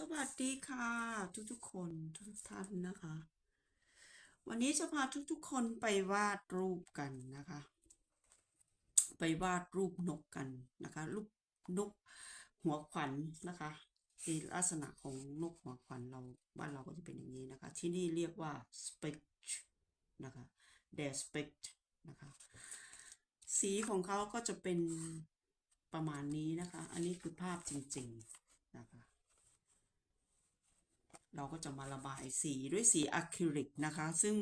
สวัสดีค่ะ ทุกๆคนทุกท่านนะคะ วันนี้จะพาทุกๆคนไปวาดรูปกันนะคะ ไปวาดรูปนกกันนะคะ รูปนกหัวขวัญนะคะในลักษณะของนกหัวขวัญเราบ้านเราก็จะเป็นอย่างนี้นะคะ ที่นี่เรียกว่า spect นะคะ der specht นะคะ สีของเขาก็จะเป็นประมาณนี้นะคะ อันนี้คือภาพจริงๆนะคะ เราก็จะมาระบายสีด้วยสีอะคริลิกนะคะ ซึ่ง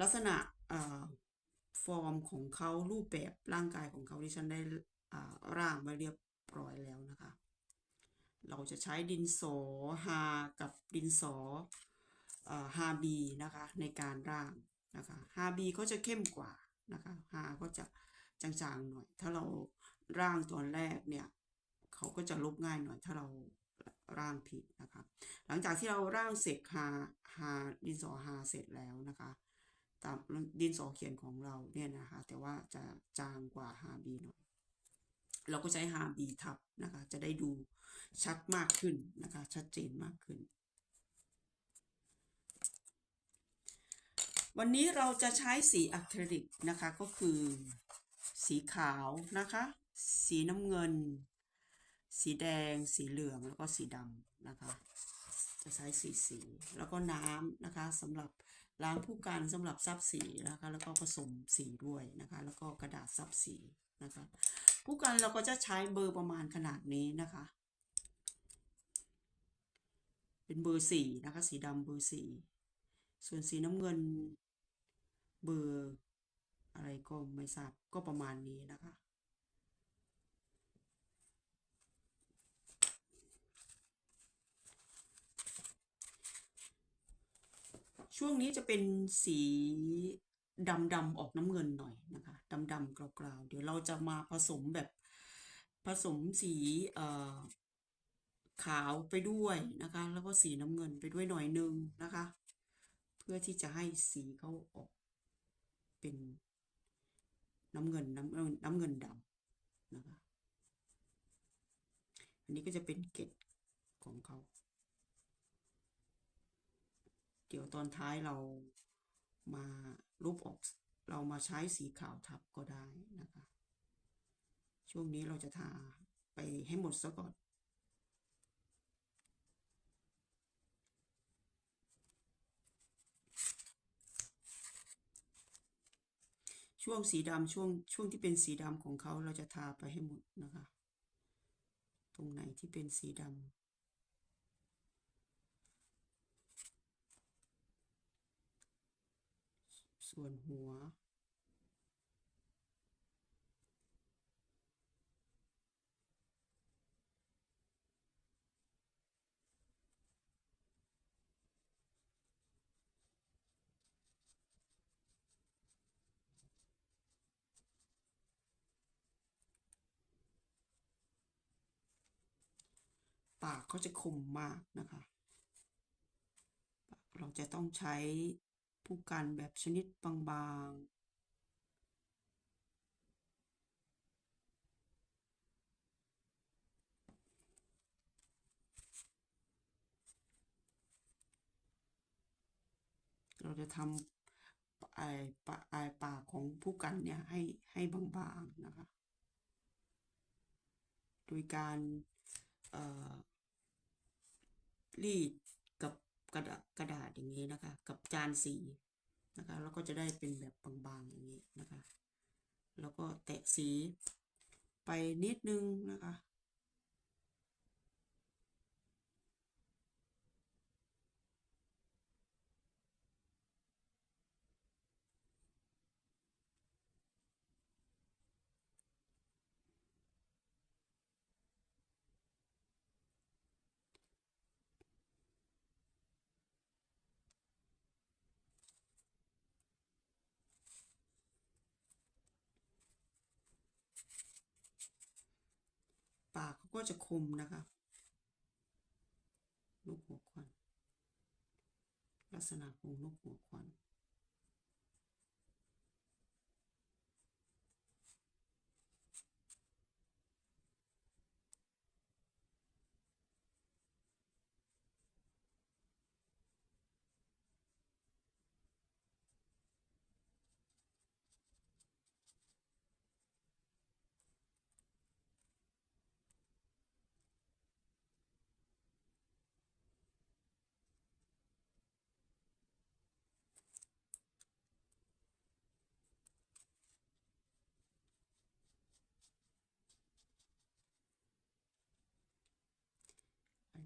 ลักษณะฟอร์มของเขารูปแบบร่างกายของเขาที่ฉันได้ร่างมาเรียบร้อยแล้วนะคะ เราจะใช้ดินสอฮากับดินสอฮาบีนะคะในการร่างนะคะฮาบีก็จะเข้มกว่านะคะฮาก็จะจางๆหน่อย ถ้าเราร่างตอนแรกเนี่ย เขาก็จะลบง่ายหน่อยถ้าเรา ร่างผิดนะคะ หลังจากที่เราร่างเสร็จฮาฮาดินสอฮาเสร็จแล้วนะคะ ตามดินสอเขียนของเราเนี่ยนะคะ แต่ว่าจะจางกว่าฮาบีหน่อย เราก็ใช้ฮาบีทับนะคะ จะได้ดูชัดมากขึ้นนะคะ ชัดเจนมากขึ้น วันนี้เราจะใช้สีอะคริลิกนะคะ ก็คือสีขาวนะคะ สีน้ำเงิน สีแดง สีเหลือง แล้วก็สีดำนะคะ จะใช้สีสี แล้วก็น้ำนะคะสำหรับล้างผู้กันสำหรับซับสีนะคะ แล้วก็ผสมสีด้วยนะคะ แล้วก็กระดาษซับสีนะคะ ผู้กันเราก็จะใช้เบอร์ประมาณขนาดนี้นะคะ เป็นเบอร์สี่นะคะ สีดำเบอร์สี่ส่วนสีน้ำเงินเบอร์อะไรก็ไม่ทราบก็ประมาณนี้นะคะ ช่วงนี้จะเป็นสีดำดำออกน้ำเงินหน่อยนะคะดำดำกราวๆ เดี๋ยวเราจะมาผสมแบบผสมสีขาวไปด้วยนะคะ แล้วก็สีน้ำเงินไปด้วยหน่อยนึงนะคะ เพื่อที่จะให้สีเขาออกเป็นน้ำเงินน้ำเงินน้ำเงินดำนะคะ อันนี้ก็จะเป็นเกล็ดของเขา เดี๋ยวตอนท้ายเรามาลบออกเรามาใช้สีขาวทับก็ได้นะคะ ช่วงนี้เราจะทาไปให้หมดซะก่อน ช่วงสีดำช่วงช่วงที่เป็นสีดำของเขาเราจะทาไปให้หมดนะคะ ตรงไหนที่เป็นสีดำ ส่วนหัว ปากเขาจะคมมากนะคะ เราจะต้องใช้ ผู้กันแบบชนิดบางๆ เราจะทำไอปะไอปากของผู้กันเนี่ยให้ให้บางๆนะคะ โดยการรีด กระดาษกระดาษอย่างนี้นะคะ กับจานสีนะคะแล้วก็จะได้เป็นแบบบางๆอย่างนี้นะคะ แล้วก็แตะสีไปนิดนึงนะคะ ปา ก็จะคมนะคะนกหัวควันลักษณะของนกหัวควัน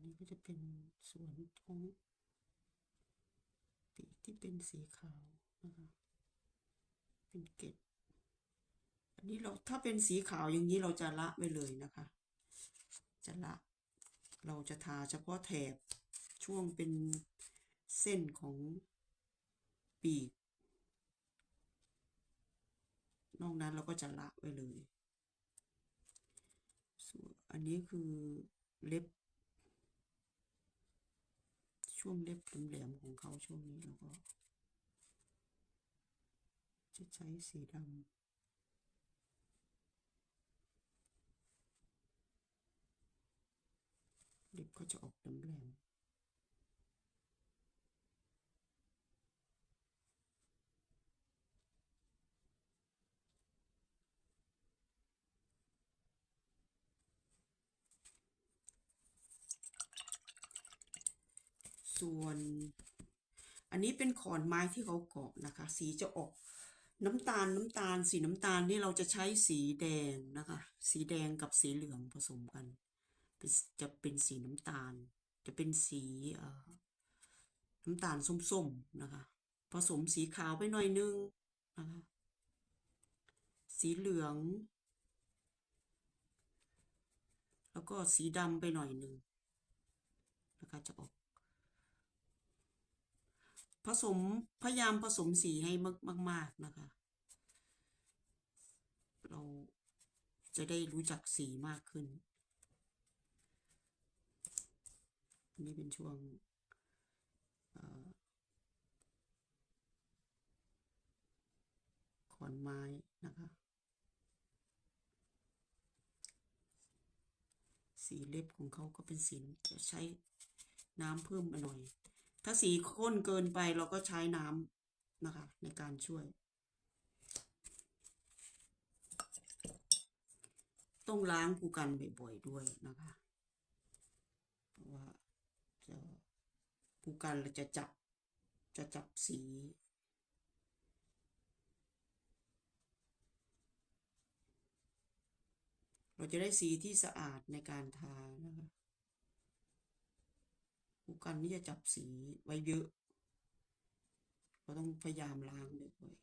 นี้ก็จะเป็นส่วนของปีกที่เป็นสีขาวนะคะ เป็นเกล็ด อันนี้เราถ้าเป็นสีขาวอย่างนี้เราจะละไว้เลยนะคะ จะละ เราจะทาเฉพาะแถบช่วงเป็นเส้นของปีก นอกนั้นเราก็จะละไว้เลย ส่วนอันนี้คือเล็บ ช่วงเล็บแหลมๆของเขาช่วงนี้เราก็ จะใช้สีดำเล็บก็จะออกแหลม ๆส่วนอันนี้เป็นขอนไม้ที่เขาเกาะนะคะ สีจะออกน้ำตาลน้ำตาล สีน้ำตาลนี่เราจะใช้สีแดงนะคะ สีแดงกับสีเหลืองผสมกันนจะเป็นสีน้ำตาล จะเป็นสีน้ำตาลส้มๆนะคะ ผสมสีขาวไปหน่อยนึงนะคะ สีเหลือง แล้วก็สีดำไปหน่อยนึงนะคะจะออก ผสมพยายามผสมสีให้มากมาก ๆ นะคะ เราจะได้รู้จักสีมากขึ้นนนี้เป็นช่วงขอนไม้นะคะ สีเล็บของเขาก็เป็นสีจะใช้น้ำเพิ่มมาหน่อย ถ้าสีข้นเกินไปเราก็ใช้น้ำนะคะ ในการช่วย ต้องล้างภูกันบ่อยๆด้วยนะคะเพราะว่าจะภูกันเราจะจับจะจับสีเราจะได้สีที่สะอาดในการทานะคะ ภูกันนี่จะจับสีไว้เยอะเราต้องพยายามล้างบ่อย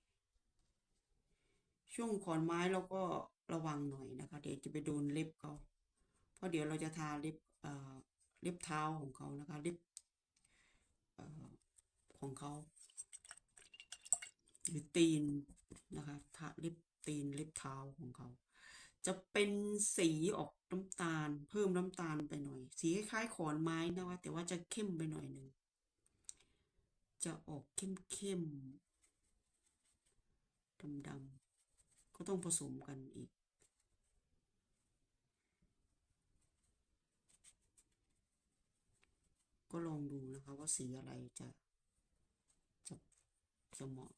ช่วงขอนไม้เราก็ระวังหน่อยนะคะ เดี๋ยวจะไปโดนเล็บเขาเพราะเดี๋ยวเราจะทาเล็บเอ่อเล็บเท้าของเขานะคะเล็บเอ่อของเขาหรือตีนนะคะทาเล็บตีนเล็บเท้าของเขา จะเป็นสีออกน้ำตาล เพิ่มน้ำตาลไปหน่อย สีคล้ายๆขอนไม้นะคะแต่ว่าจะเข้มไปหน่อยหนึ่งจะออกเข้มๆดำๆก็ต้องผสมกันอีกก็ลองดูนะคะว่าสีอะไรจะจะจะเหมาะ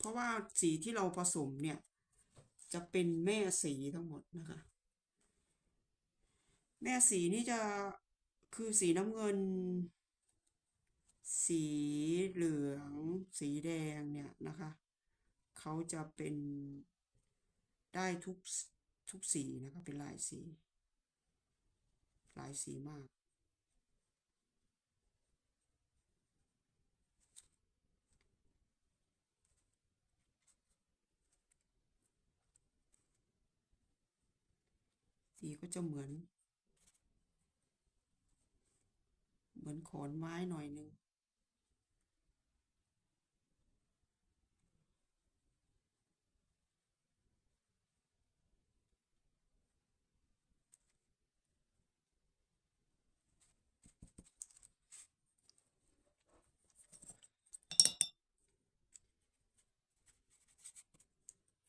เพราะว่าสีที่เราผสมเนี่ย จะเป็นแม่สีทั้งหมดนะคะ แม่สีนี่จะคือสีน้ำเงิน สีเหลือง สีแดงเนี่ยนะคะ เขาจะเป็นได้ทุกทุกสีนะคะ เป็นหลายสี หลายสีมาก สีก็จะเหมือน เหมือนขอนไม้หน่อยนึง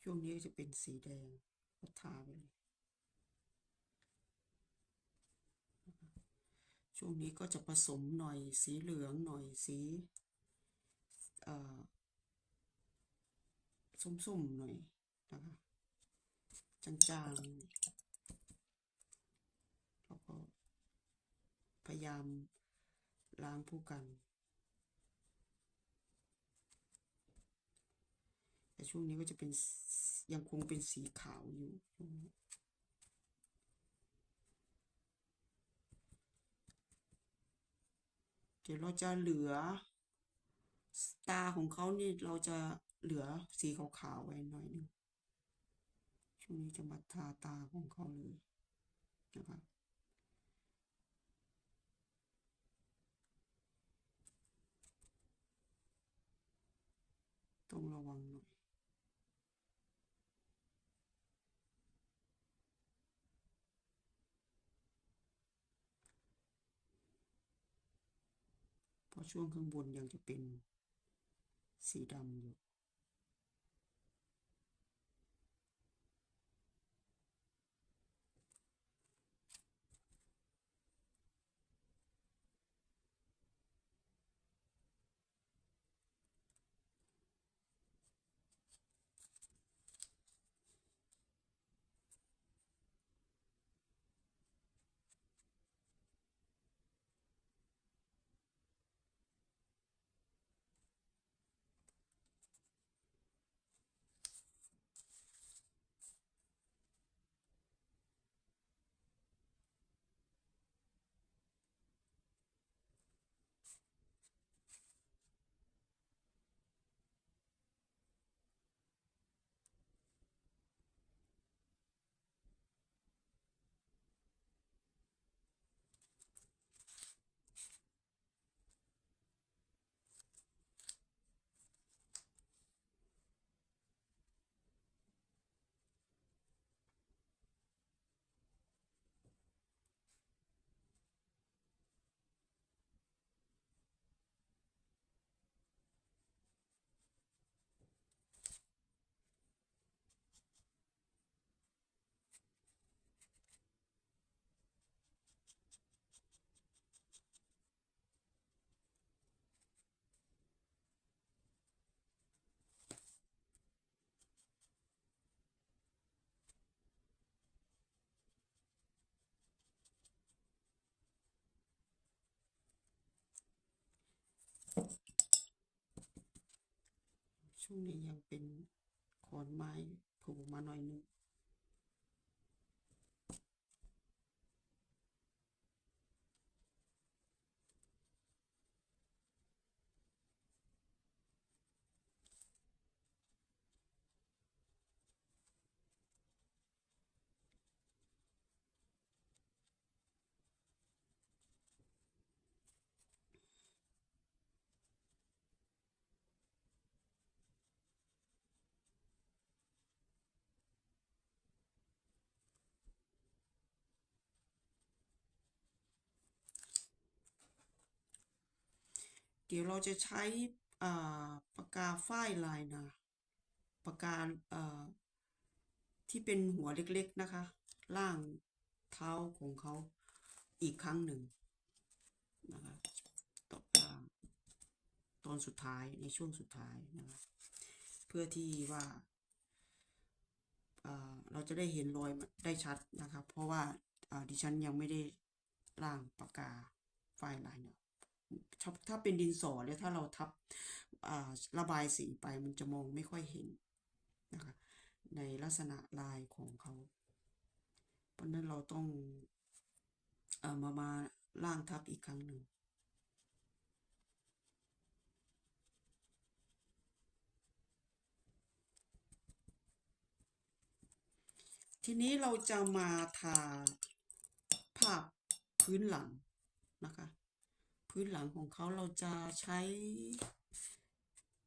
ช่วงนี้จะเป็นสีแดงก็ทาไปเลย ช่วงนี้ก็จะผสมหน่อยสีเหลืองหน่อยสีส้มๆหน่อยนะคะจางๆแล้วก็พยายามล้างผู้กัน แต่ช่วงนี้ก็จะเป็นยังคงเป็นสีขาวอยู่ช่วงนี้ เดี๋ยวเราจะเหลือตาของเขานี่เราจะเหลือสีขาวๆไว้หน่อยหนึงช่วงนี้จะมาทาตาของเขาเลยนะคะต้องระวังหน่อย เพ ราะช่วงข้างบนยังจะเป็นสีดำอยู่ ช่วงนี้ยังเป็นขอนไม้ผูมาหน่อยนึง เดี๋ยวเราจะใช้ปากกาฝ้ายลายนะปากกาที่เป็นหัวเล็กๆนะคะ ล่างเท้าของเขาอีกครั้งหนึ่งนะคะตบอ่าตอนสุดท้ายในช่วงสุดท้ายนะคะเพื่อที่ว่าาเราจะได้เห็นรอยได้ชัดนะคะเพราะว่าาดิฉันยังไม่ได้ล่างปากกาฝ้ายลายเนี่ยถ้า ถ้าเป็นดินสอเนี่ยถ้าเราทับระบายสีไปมันจะมองไม่ค่อยเห็นนะคะในลักษณะลายของเขา เพราะนั้นเราต้องเอ่อมามาล่างทับอีกครั้งหนึ่งทีนี้เราจะมาทาภาพพื้นหลังนะคะ พื้นหลังของเขาเราจะใช้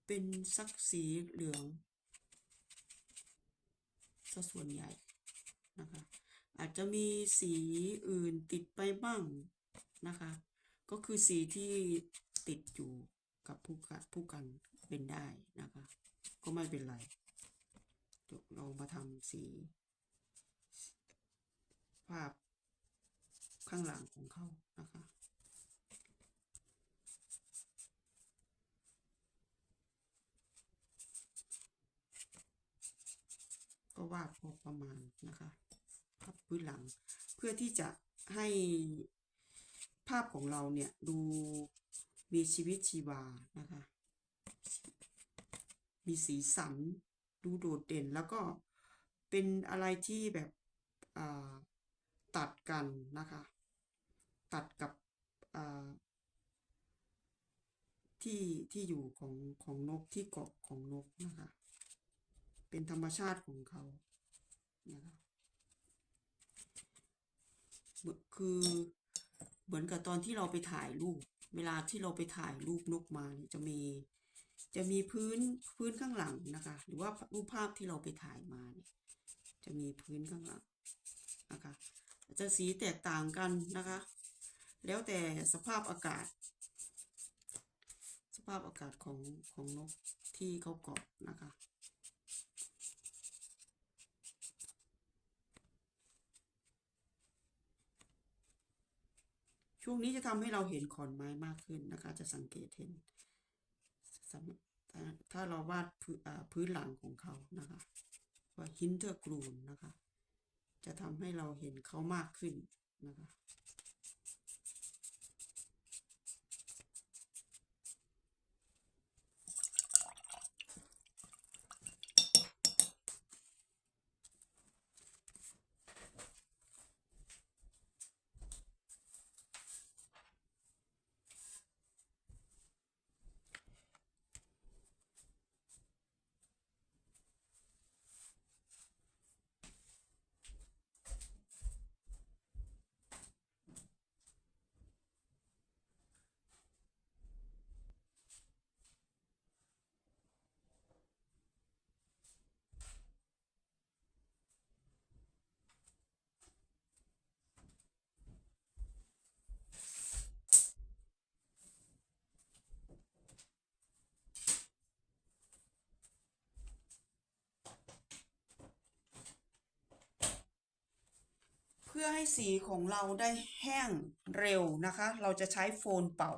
เป็นสักสีเหลืองซะส่วนใหญ่นะคะ อาจจะมีสีอื่นติดไปบ้างนะคะ ก็คือสีที่ติดอยู่กับผู้กันผู้กันเป็นได้นะคะ ก็ไม่เป็นไรเดี๋ยวเรามาทำสีภาพข้างหลังของเขานะคะ ก็วาดพอประมาณนะคะภาพพื้นหลัง เพื่อที่จะให้ภาพของเราเนี่ยดูมีชีวิตชีวานะคะ มีสีสันดูโดดเด่นแล้วก็เป็นอะไรที่แบบตัดกันนะคะ ตัดกับที่ที่อยู่ของของนกที่เกาะของนกนะคะ เป็นธรรมชาติของเขานะคะเหมือนคือเหมือนกับตอนที่เราไปถ่ายรูป เวลาที่เราไปถ่ายรูปนกมาเนี่ยจะมีจะมีพื้นพื้นข้างหลังนะคะ หรือว่ารูปภาพที่เราไปถ่ายมาเนี่ยจะมีพื้นข้างหลังนะคะ จะสีแตกต่างกันนะคะ แล้วแต่สภาพอากาศ สภาพอากาศของของนกที่เขาเกาะนะคะ ช่วงนี้จะทำให้เราเห็นขอนไม้มากขึ้นนะคะ จะสังเกตเห็นถ้าเราวาดพื้นหลังของเขานะคะ ว่าฮินเทอร์กรูนนะคะ จะทำให้เราเห็นเขามากขึ้นนะคะ พื่อให้สีของเราได้แห้งเร็วนะคะ เราจะใช้โฟนเป่า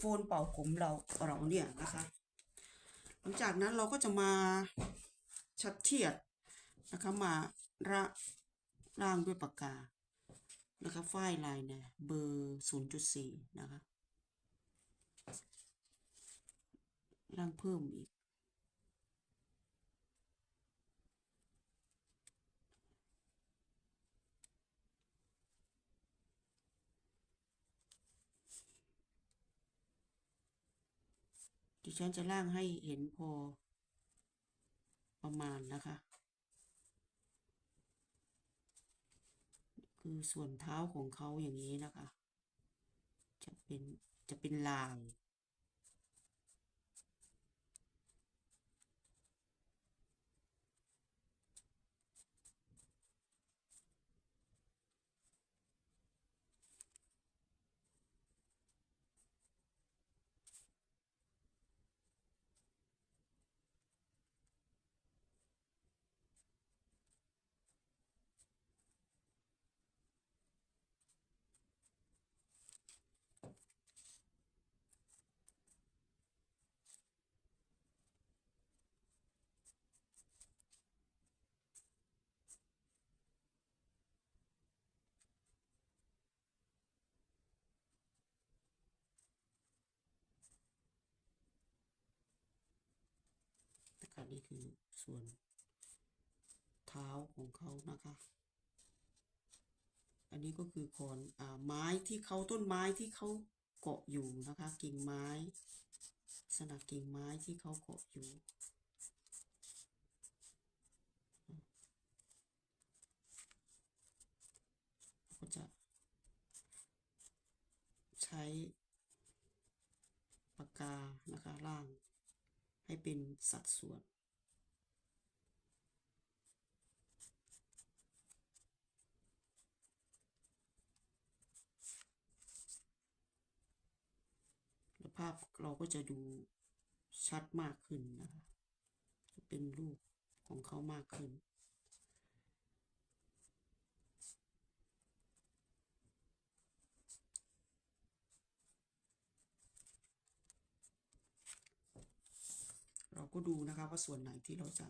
โฟนโฟนเป่าผมเราเราเนี่ยนะคะ หลังจากนั้นเราก็จะมาชัดเทียดนะคะมาระร่างด้วยปากกานะคะฝ้ายลายเนี่ยเบอร์ศูนย์จุดสี่นะคะร่างเพิ่มอีก ดิฉันจะล่างให้เห็นพอ ประมาณนะคะ คือส่วนเท้าของเขาอย่างนี้นะคะ จะเป็นจะเป็นลาย นี่คือส่วนเท้าของเขานะคะ อันนี้ก็คือคอนอไม้ที่เขาต้นไม้ที่เขาเกาะอยู่นะคะ กิ่งไม้สนักกิ่งไม้ที่เขาเกาะอยู่ก็จะใช้ปากกานะคะล่างให้เป็นสัดส่วน แล้วภาพเราก็จะดูชัดมากขึ้นนะคะเป็นรูปของเขามากขึ้น เราก็ดูนะคะว่าส่วนไหนที่เราจะ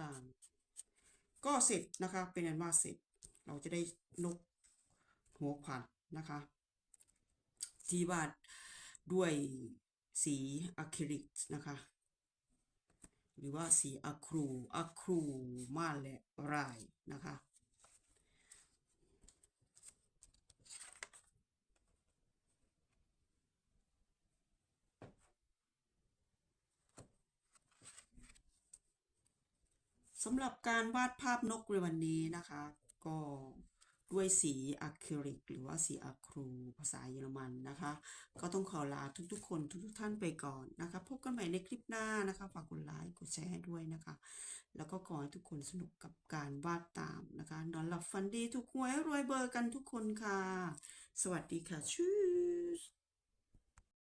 ล่าง ก็เสร็จนะคะ เป็นอันว่าเสร็จ เราจะได้นก หัวขวัญนะคะ ที่วาดด้วยสีอะคริลิกนะคะ หรือว่าสีอะครูอะครูมาและรายนะคะสำหรับการวาดภาพนกในวันนี้นะคะ ก็ ด้วยสีอะคริลิกหรือว่าสีอะครูภาษาเยอรมันนะคะ ก็ต้องขอลาทุกๆ คนทุกๆท่านไปก่อนนะคะ พบกันใหม่ในคลิปหน้านะคะฝากกดไลค์กดแชร์ด้วยนะคะ แล้วก็ขอให้ทุกคนสนุกกับการวาดตามนะคะนอนหลับฝันดีทุกหวยรวยเบอร์กันทุกคนค่ะ สวัสดีค่ะชื่อ